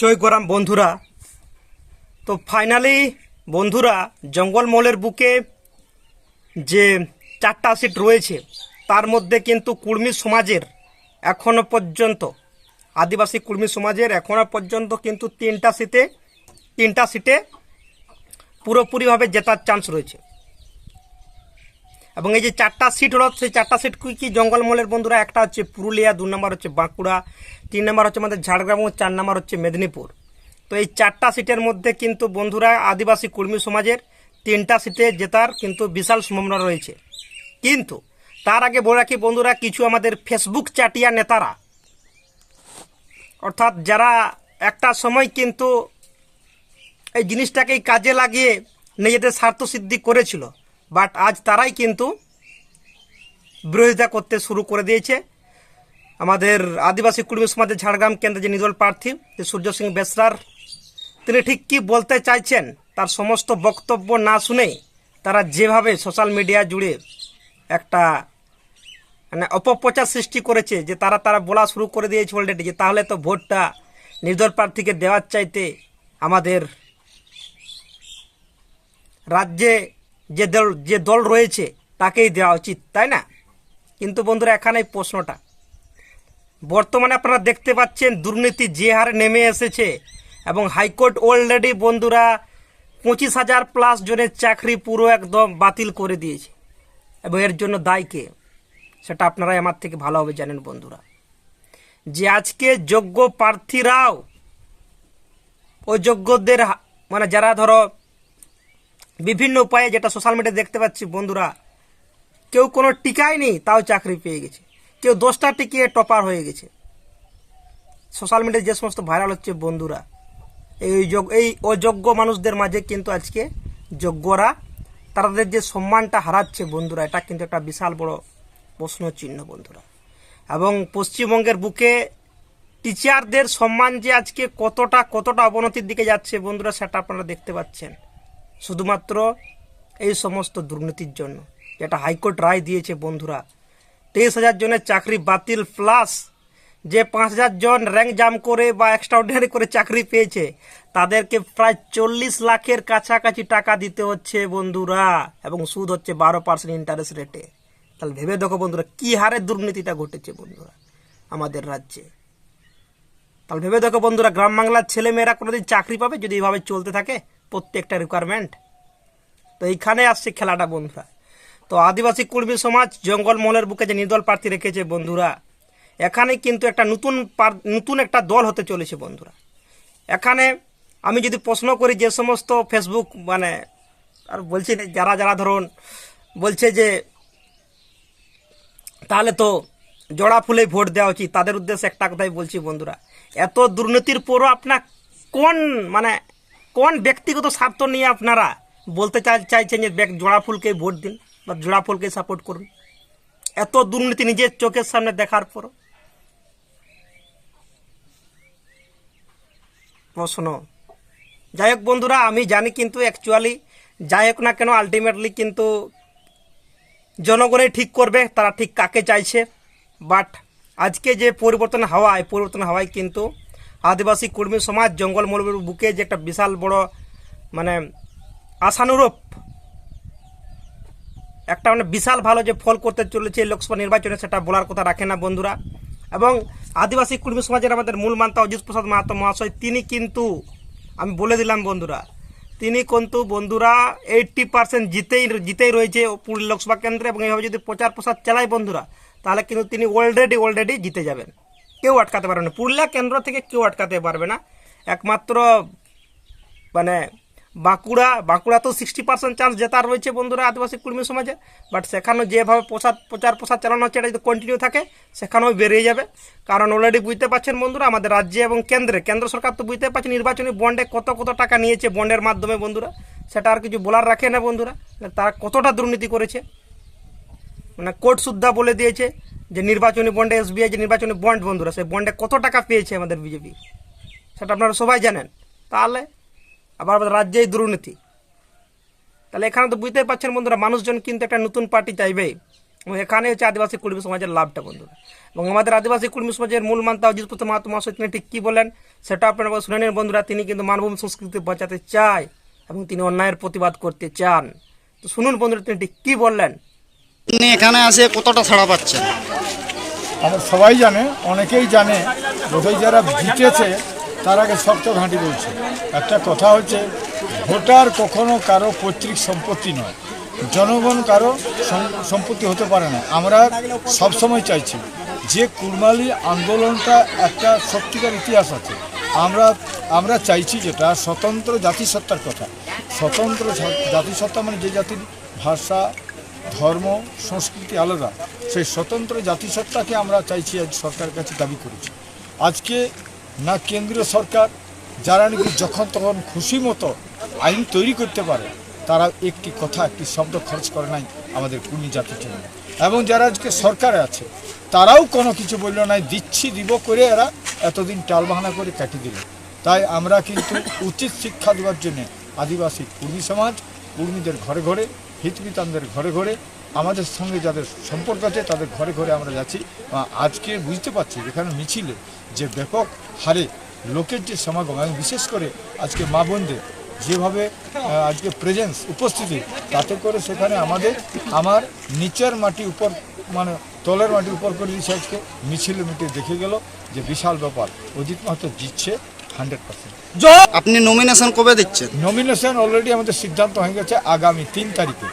জয় গরাম বন্ধুরা। তো ফাইনালি বন্ধুরা জঙ্গলমহলের বুকে যে চারটা সিট রয়েছে, তার মধ্যে কিন্তু কুর্মী সমাজের এখনও পর্যন্ত, আদিবাসী কুর্মী সমাজের এখনও পর্যন্ত কিন্তু তিনটা সিটে তিনটা সিটে পুরোপুরিভাবে জেতার চান্স রয়েছে। এবং এই যে চারটা সিট হলো, সেই চারটা সিট কি কি জঙ্গলমহলের বন্ধুরা? একটা হচ্ছে পুরুলিয়া, দু নম্বর হচ্ছে বাঁকুড়া, তিন নম্বর হচ্ছে আমাদের ঝাড়গ্রাম ও চার নম্বর হচ্ছে মেদিনীপুর। তো এই চারটা সিটের মধ্যে কিন্তু বন্ধুরা আদিবাসী কর্মী সমাজের তিনটা সিটে জেতার কিন্তু বিশাল সম্ভাবনা রয়েছে। কিন্তু তার আগে বলে রাখি বন্ধুরা, কিছু আমাদের ফেসবুক চাটিয়া নেতারা, অর্থাৎ যারা একটা সময় কিন্তু এই জিনিসটাকেই কাজে লাগিয়ে নিজেদের স্বার্থ সিদ্ধি করেছিল বাট আজ তারাই কিন্তু বিরোধিতা করতে শুরু করে দিয়েছে। আমাদের আদিবাসী কুর্মী সমাজের ঝাড়গ্রাম কেন্দ্রে যে নির্দল প্রার্থী সূর্য সিং বেসরার, তিনি ঠিক কি বলতে চাইছেন তার সমস্ত বক্তব্য না শুনেই তারা যেভাবে সোশ্যাল মিডিয়া জুড়ে একটা মানে অপপ্রচার সৃষ্টি করেছে, যে তারা তারা বলা শুরু করে দিয়েছে অলরেডি যে তাহলে তো ভোটটা নির্দল প্রার্থীকে দেওয়ার চাইতে আমাদের রাজ্যে যে দল যে দল রয়েছে, তাকেই দেওয়া উচিত, তাই না? কিন্তু বন্ধুরা, এখানে প্রশ্নটা। বর্তমানে আপনারা দেখতে পাচ্ছেন, দুর্নীতি যে হারে নেমে এসেছে এবং হাইকোর্ট অলরেডি বন্ধুরা পঁচিশ হাজার প্লাস জনের চাকরি পুরো একদম বাতিল করে দিয়েছে। এবং এর জন্য দায় কে? সেটা আপনারা আমার থেকে ভালোভাবে জানেন বন্ধুরা। যে আজকে যোগ্য প্রার্থীরাও অযোগ্যদের মানে যারা ধরো বিভিন্ন উপায়ে যেটা সোশ্যাল মিডিয়ায় দেখতে পাচ্ছি, বন্ধুরা, কেউ কোনো টিকাই নেই, তাও চাকরি পেয়ে গেছে। কেউ দশটা টিকিয়ে টপার হয়ে গেছে। সোশ্যাল মিডিয়ায় যে সমস্ত ভাইরাল হচ্ছে, বন্ধুরা, এই এই অযোগ্য মানুষদের মাঝে কিন্তু আজকে যোগ্যরা, তাদের যে সম্মানটা হারাচ্ছে, বন্ধুরা, এটা কিন্তু একটা বিশাল বড় প্রশ্ন চিহ্ন বন্ধুরা। এবং পশ্চিমবঙ্গের বুকে টিচারদের সম্মান যে আজকে কতটা কতটা অবনতির দিকে যাচ্ছে, বন্ধুরা, সেটা আপনারা দেখতে পাচ্ছেন। শুধুমাত্র এই সমস্ত দুর্নীতির জন্য, যেটা হাইকোর্ট রায় দিয়েছে বন্ধুরা। তেইশ হাজার জনের চাকরি বাতিল, প্লাস যে পাঁচ হাজার জন র্যাঙ্ক জাম করে বা এক্সট্রাঅর্ডিনারি করে চাকরি পেয়েছে, তাদেরকে প্রায় চল্লিশ লাখের কাছাকাছি টাকা দিতে হচ্ছে বন্ধুরা, এবং সুদ হচ্ছে বারো পার্সেন্ট ইন্টারেস্ট রেটে তাহলে ভেবে দেখো বন্ধুরা, কি হারে দুর্নীতিটা ঘটেছে বন্ধুরা আমাদের রাজ্যে। তাহলে ভেবে দেখো বন্ধুরা, গ্রাম বাংলার ছেলেমেয়েরা কোনোদিন চাকরি পাবে যদি এইভাবে চলতে থাকে? প্রত্যেকটা রিকোয়ারমেন্ট তো এইখানে আসছে খেলাটা বন্ধুরা। তো আদিবাসী কর্মী সমাজ জঙ্গলমহলের বুকে যে নির্দল প্রার্থী রেখেছে বন্ধুরা এখানে কিন্তু একটা নতুন নতুন একটা দল হতে চলেছে বন্ধুরা। এখানে আমি যদি প্রশ্ন করি যে সমস্ত ফেসবুক মানে আর বলছি যারা যারা ধরুন বলছে যে তাহলে তো জোড়া ফুলে ভোট দেওয়া উচিত, তাদের উদ্দেশ্যে একটা কথাই বলছি বন্ধুরা। এত দুর্নীতির পরও আপনার কোন মানে কোন ব্যক্তিগত স্বার্থ নিয়ে আপনারা বলতে চাইছেন যে জোড়া ফুলকে ভোট দিন বা জোড়া ফুলকে সাপোর্ট করুন? এত দুর্নীতি নিজের চোখের সামনে দেখার পরও। প্রশ্ন যাই হোক বন্ধুরা, আমি জানি কিন্তু অ্যাকচুয়ালি যাই হোক না কেন আলটিমেটলি কিন্তু জনগণই ঠিক করবে, তারা ঠিক কাকে চাইছে। বাট আজকে যে পরিবর্তন হাওয়া এই পরিবর্তন হওয়ায় কিন্তু আদিবাসী কর্মী সমাজ জঙ্গলমহলের বুকে যে একটা বিশাল বড় মানে আশানুরূপ, একটা মানে বিশাল ভালো যে ফল করতে চলেছে লোকসভা নির্বাচনে সেটা বলার কথা রাখে না বন্ধুরা। এবং আদিবাসী কর্মী সমাজের আমাদের মূল মান্তা অজিত প্রসাদ মাহাতো মহাশয়, তিনি কিন্তু, আমি বলে দিলাম বন্ধুরা, তিনি কিন্তু বন্ধুরা এইটটি পার্সেন্ট জিতেই জিতেই রয়েছে পুরুলিয়া লোকসভা কেন্দ্রে এবং এইভাবে যদি প্রচার প্রসার চালায় বন্ধুরা, তাহলে কিন্তু তিনি অলরেডি অলরেডি জিতে যাবেন। কেউ আটকাতে পারবে না। পুরুলিয়া কেন্দ্র থেকে কেউ আটকাতে পারবে না। একমাত্র মানে বাঁকুড়া বাঁকুড়া তো সিক্সটি পার্সেন্ট চান্স জেতার রয়েছে বন্ধুরা আদিবাসী কর্মী সমাজে। বাট সেখানেও যেভাবে প্রসার প্রচার, প্রসার চালানো হচ্ছে, এটা যদি কন্টিনিউ থাকে, সেখানেও বেরিয়ে যাবে। কারণ অলরেডি বুঝতে পারছেন বন্ধুরা, আমাদের রাজ্যে এবং কেন্দ্রে, কেন্দ্র সরকার তো বুঝতে পারছে নির্বাচনী বন্ডে কত কত টাকা নিয়েছে বন্ডের মাধ্যমে বন্ধুরা। সেটা আর কিছু বলার রাখে না বন্ধুরা। তারা কতটা দুর্নীতি করেছে। মানে কোর্ট সুদ্ধা বলে দিয়েছে। যে নির্বাচনী বন্ডে এসবিআই যে নির্বাচনী বন্ড বন্ধুরা, সেই বন্ডে কত টাকা পেয়েছে আমাদের বিজেপি সেটা আপনারা সবাই জানেন। তাহলে আবার আমাদের রাজ্যেই দুর্নীতি। তাহলে এখানে তো বুঝতেই পারছেন বন্ধুরা, মানুষজন কিন্তু একটা নতুন পার্টি চাইবে। এবং এখানে হচ্ছে আদিবাসী কুর্মী সমাজের লাভটা বন্ধুরা। এবং আমাদের আদিবাসী কুর্মী সমাজের মূল মান্তা অজিত মাহাতো মহাশয়, তিনি ঠিক কী বলেন? সেটা আপনারা শুনে নিন বন্ধুরা, তিনি কিন্তু মানভূমি সংস্কৃতি বাঁচাতে চায় এবং তিনি অন্যায়ের প্রতিবাদ করতে চান। তো শুনুন বন্ধুরা, তিনি ঠিক কী বললেন? আপনি এখানে আসে কতটা ছাড়া পাচ্ছেন আমার সবাই জানে, অনেকেই জানে, বোধহয় যারা জিতেছে, তার আগে শক্ত ঘাঁটি বলছে। একটা কথা হচ্ছে, ভোটার কখনো কারও পৈতৃক সম্পত্তি নয়। জনগণ কারও সম্পত্তি হতে পারে না। আমরা সবসময় চাইছি, যে কুরমালি আন্দোলনটা একটা সত্যিকার ইতিহাস আছে। আমরা আমরা চাইছি যেটা স্বতন্ত্র জাতিসত্তার কথা। স্বতন্ত্র জাতিসত্তা মানে যে জাতির ভাষা ধর্ম, সংস্কৃতি আলাদা। সেই স্বতন্ত্র জাতিসত্তাকে আমরা চাইছি আজ সরকারের কাছে দাবি করেছি। আজকে না কেন্দ্রীয় সরকার, যারা নাকি যখন তখন খুশি মতো আইন তৈরি করতে পারে, তারা একটি কথা, একটি শব্দ খরচ করে নাই আমাদের কুর্মী জাতির জন্য। এবং যারা আজকে সরকারে আছে, তারাও কোনো কিছু বলল নাই, দিচ্ছি, দিব করে এরা এতদিন টালবাহানা করে কাটিয়ে দিল। তাই আমরা কিন্তু উচিত শিক্ষা দেওয়ার জন্য আদিবাসী কুর্মী সমাজ, কুর্মীদের ঘরে ঘরে হিতবিতানদের ঘরে ঘরে আমাদের সঙ্গে যাদের সম্পর্ক আছে, তাদের ঘরে ঘরে আমরা যাচ্ছি। আজকে বুঝতে পারছি এখানে মিছিলে যে ব্যাপক হারে লোকের যে সমাগম এবং বিশেষ করে আজকে মা বোনদের যেভাবে আজকে প্রেজেন্স উপস্থিতি, তাতে করে সেখানে আমাদের, আমার নিচের মাটি উপর মানে তলের মাটি উপর করে দিচ্ছে আজকে। মিছিল মিটে দেখে গেল যে বিশাল ব্যাপার। অজিত মাহাতো জিতছে। Hundred percent. আপনি নমিনেশন কবে দিচ্ছেন? নমিনেশন অলরেডি আমাদের সিদ্ধান্ত হয়ে গেছে আগামী তিন তারিখে।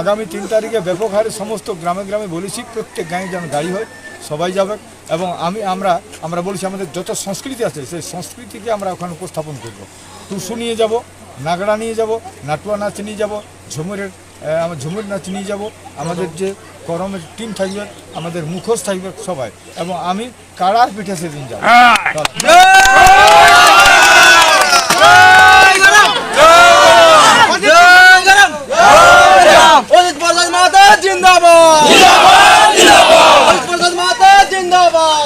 আগামী তিন তারিখে ব্যাপক হারে সমস্ত গ্রামে গ্রামে বলেছি প্রত্যেক গাঁয়ে যেন গাড়ি হয় সবাই যাবে এবং আমি আমরা আমরা বলছি আমাদের যত সংস্কৃতি আছে সেই সংস্কৃতিকে আমরা ওখানে উপস্থাপন করব। টুসু নিয়ে যাব নাগড়া নিয়ে যাব নাটুয়া নাচ নিয়ে যাব ঝুমুরের আমার ঝুমুর নাচ নিয়ে যাব। আমাদের যে করমের টিম থাকবে আমাদের মুখোশ থাকবে সবাই। এবং আমি কাড়ার পিঠে সেদিন যাব অজিত প্রসাদ মাতা জিন্দাবাদ অজিত প্রসাদ মাতা জিন্দাবাদ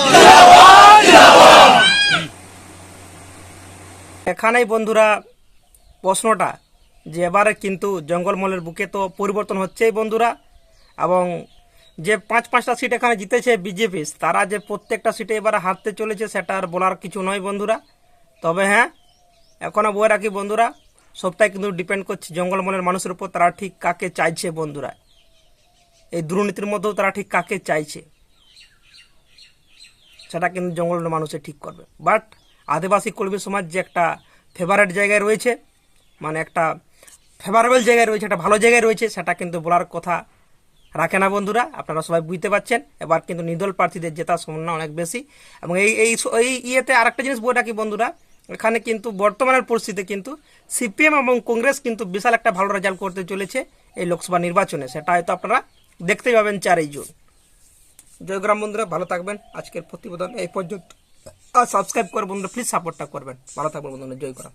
এখানেই বন্ধুরা, প্রশ্নটা যে এবারে কিন্তু জঙ্গলমহলের বুকে তো পরিবর্তন হচ্ছেই বন্ধুরা। এবং যে পাঁচ পাঁচটা সিট এখানে জিতেছে বিজেপি, তারা যে প্রত্যেকটা সিটে এবারে হারতে চলেছে সেটা আর বলার কিছু নয় বন্ধুরা। তবে হ্যাঁ এখনও বই রাখি বন্ধুরা, সবটাই কিন্তু ডিপেন্ড করছে জঙ্গলমহলের মানুষের উপর, তারা ঠিক কাকে চাইছে বন্ধুরা। এই দুর্নীতির মধ্যেও তারা ঠিক কাকে চাইছে। সেটা কিন্তু জঙ্গলের মানুষে ঠিক করবে। বাট আদিবাসী কর্মী সমাজ যে একটা ফেভারেট জায়গায় রয়েছে মানে একটা ফেভারেবল জায়গায় রয়েছে, একটা ভালো জায়গায় রয়েছে, সেটা কিন্তু বলার কথা রাখে না বন্ধুরা, আপনারা সবাই বুঝতে পারছেন, এবার কিন্তু নির্দল প্রার্থীদের জেতার সম্ভাবনা অনেক বেশি। এবং এই এই এই ইয়েতে আরেকটা জিনিস বলে রাখি বন্ধুরা, এখানে কিন্তু বর্তমানের পরিস্থিতি কিন্তু সিপিএম এবং কংগ্রেস কিন্তু বিশাল একটা ভালো রেজাল্ট করতে চলেছে এই লোকসভা নির্বাচনে, সেটা হয়তো আপনারা দেখতেই পাবেন চারই জুন। জয়গ্রাম বন্ধুরা, ভালো থাকবেন, আজকের প্রতিবেদন এই পর্যন্ত। আর সাবস্ক্রাইব করে বন্ধুরা প্লিজ সাপোর্টটা করবেন। ভালো থাকবেন বন্ধুরা জয়গ্রাম